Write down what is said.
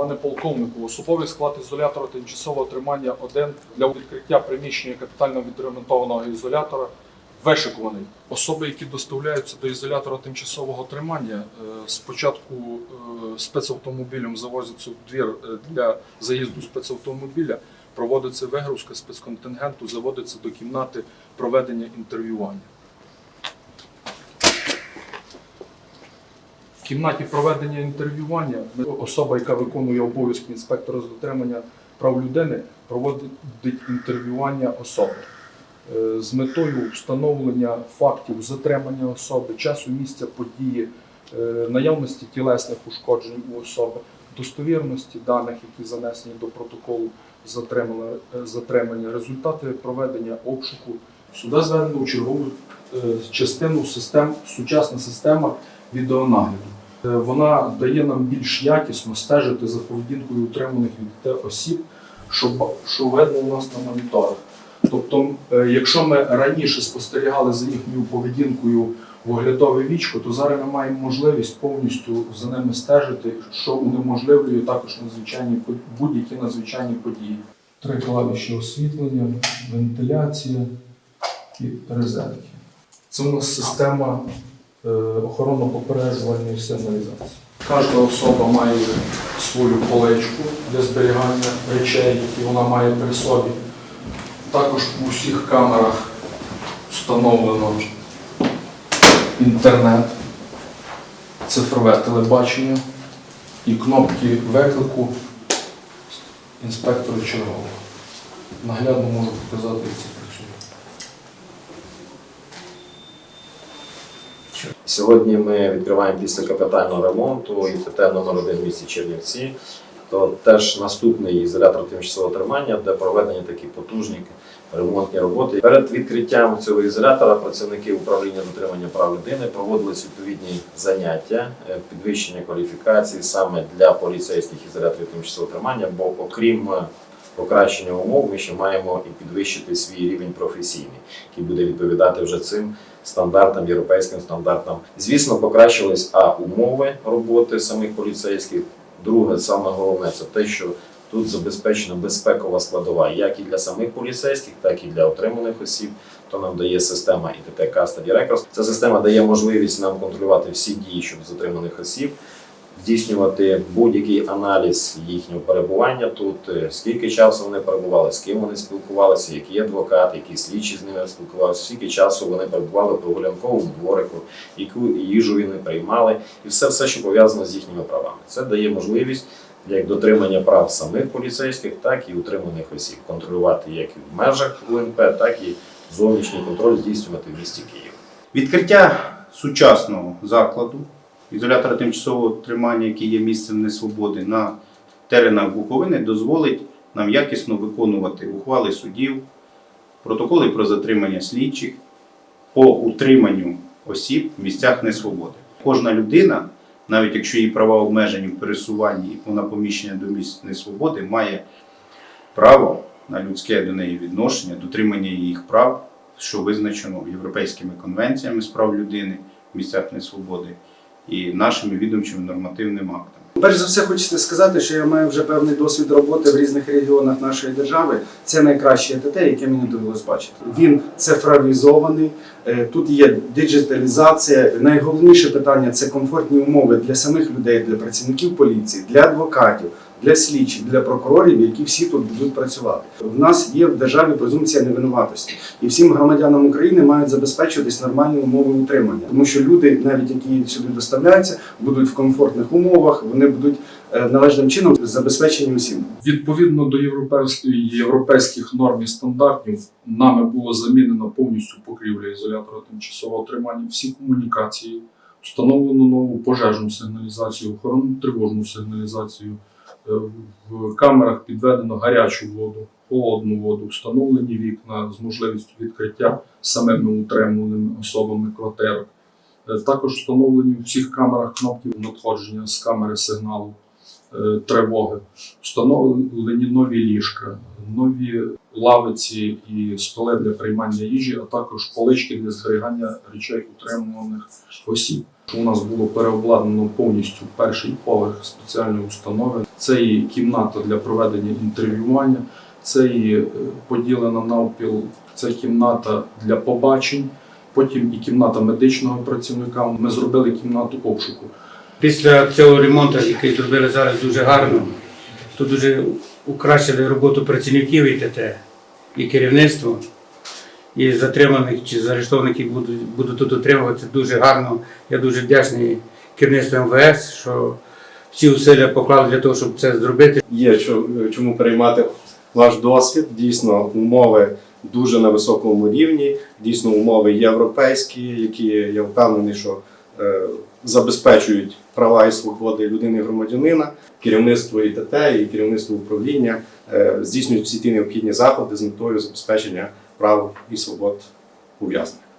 Пане полковнику, особовий склад ізолятора тимчасового тримання 1 для відкриття приміщення капітально відремонтованого ізолятора вишикуваний. Особи, які доставляються до ізолятора тимчасового тримання, е, спочатку е, спецавтомобілем завозяться в двір е, для заїзду спецавтомобіля, проводиться вигрузка спецконтингенту, заводиться до кімнати проведення інтерв'ювання. Кімнаті проведення інтерв'ювання особа, яка виконує обов'язки інспектора з дотримання прав людини, проводить інтерв'ювання особи Е, з метою встановлення фактів затримання особи, часу місця події, е, наявності тілесних ушкоджень у особи, достовірності даних, які занесені до протоколу затримання, е, результати проведення обшуку. Сюди зведено у чергову частину систем, сучасна система відеонагляду. Е, Вона дає нам більш якісно стежити за поведінкою утриманих від осіб, що, що видно у нас на моніторах. Тобто, е, якщо ми раніше спостерігали за їхньою поведінкою в оглядове вічко, то зараз ми маємо можливість повністю за ними стежити, що унеможливлює також надзвичайні будь-які надзвичайні події. Три клавіші освітлення, вентиляція і розетки. Це у нас система охоронно-попереджувальної сигналізації. Кожна особа має свою поличку для зберігання речей, які вона має при собі. Також у всіх камерах встановлено інтернет, цифрове телебачення і кнопки виклику інспектора чергового. Наглядно можу показати, як це працює. Сьогодні ми відкриваємо після капітального ремонту ІТТ номер 1 в місті Чернівці. То теж наступний ізолятор тимчасового тримання, де проведені такі потужні ремонтні роботи. Перед відкриттям цього ізолятора працівники управління дотримання прав людини проводились відповідні заняття, е, підвищення кваліфікації саме для поліцейських ізоляторів тимчасового тримання, бо окрім покращення умов, ми ще маємо і підвищити свій рівень професійний, який буде відповідати вже цим стандартам, європейським стандартам. Звісно, покращились а умови роботи самих поліцейських. Друге, саме головне, це те, що тут забезпечена безпекова складова, як і для самих поліцейських, так і для отриманих осіб. То нам дає система ІТТ Custody Records. Ця система дає можливість нам контролювати всі дії щодо затриманих осіб, здійснювати будь-який аналіз їхнього перебування тут, е, скільки часу вони перебували, з ким вони спілкувалися, які адвокати, які слідчі з ними спілкувалися, скільки часу вони перебували в прогулянковому дворику, яку їжу вони приймали, і все, все, що пов'язано з їхніми правами. Це дає можливість як дотримання прав самих поліцейських, так і утриманих осіб, контролювати як в межах УНП, так і зовнішній контроль здійснювати в місті Київ. Відкриття сучасного закладу, ізолятора тимчасового тримання, який є місцем несвободи на теренах Буковини, дозволить нам якісно виконувати ухвали судів, протоколи про затримання слідчих по утриманню осіб в місцях несвободи. Кожна людина, навіть якщо її права обмежені в пересуванні і вона поміщення до місць несвободи, має право на людське до неї відношення, дотримання їх прав, що визначено європейськими конвенціями з прав людини в місцях несвободи і нашими відомчими нормативними актами. Перш за все, хочеться сказати, що я маю вже певний досвід роботи в різних регіонах нашої держави. Це найкраще ТТ, яке мені довелось бачити. Він цифровізований, е, тут є диджиталізація. Найголовніше питання це комфортні умови для самих людей, для працівників поліції, для адвокатів, для слідчих, для прокурорів, які всі тут будуть працювати. В нас є в державі презумпція невинуватості, і всім громадянам України мають забезпечуватись нормальні умови утримання, тому що люди, навіть які сюди доставляються, будуть в комфортних умовах, вони будуть е, належним чином забезпечені усім. Відповідно до європейської європейських норм і стандартів, нами було замінено повністю покрівля ізолятора тимчасового тримання, всі комунікації, встановлено нову пожежну сигналізацію, охоронну тривожну сигналізацію. В камерах підведено гарячу воду, холодну воду, встановлені вікна з можливістю відкриття самими утримуваними особами квартирок. Е, Також встановлені у всіх камерах кнопки надходження з камери сигналу тривоги, встановлені нові ліжка, нові лавиці і столи для приймання їжі, а також полички для зберігання речей утримуваних осіб. У нас було переобладнано повністю перший поверх спеціальної установи. Це і кімната для проведення інтерв'ювання, це і е, поділена навпіл, це кімната для побачень, потім і кімната медичного працівника. Ми зробили кімнату обшуку. Після цього ремонту, який зробили зараз дуже гарно, то дуже укращили роботу працівників ІТТ і керівництво. І затриманих чи заарештованих, будуть, будуть тут утримуватися, дуже гарно. Я дуже вдячний керівництву МВС, що всі усилля поклали для того, щоб це зробити. є чому переймати ваш досвід. Дійсно, умови дуже на високому рівні, дійсно умови європейські, які я впевнений, що е, забезпечують права і свободи людини і громадянина. Керівництво ІТТ і керівництво управління е, здійснюють всі ті необхідні заходи з метою забезпечення прав і свобод ув'язнених.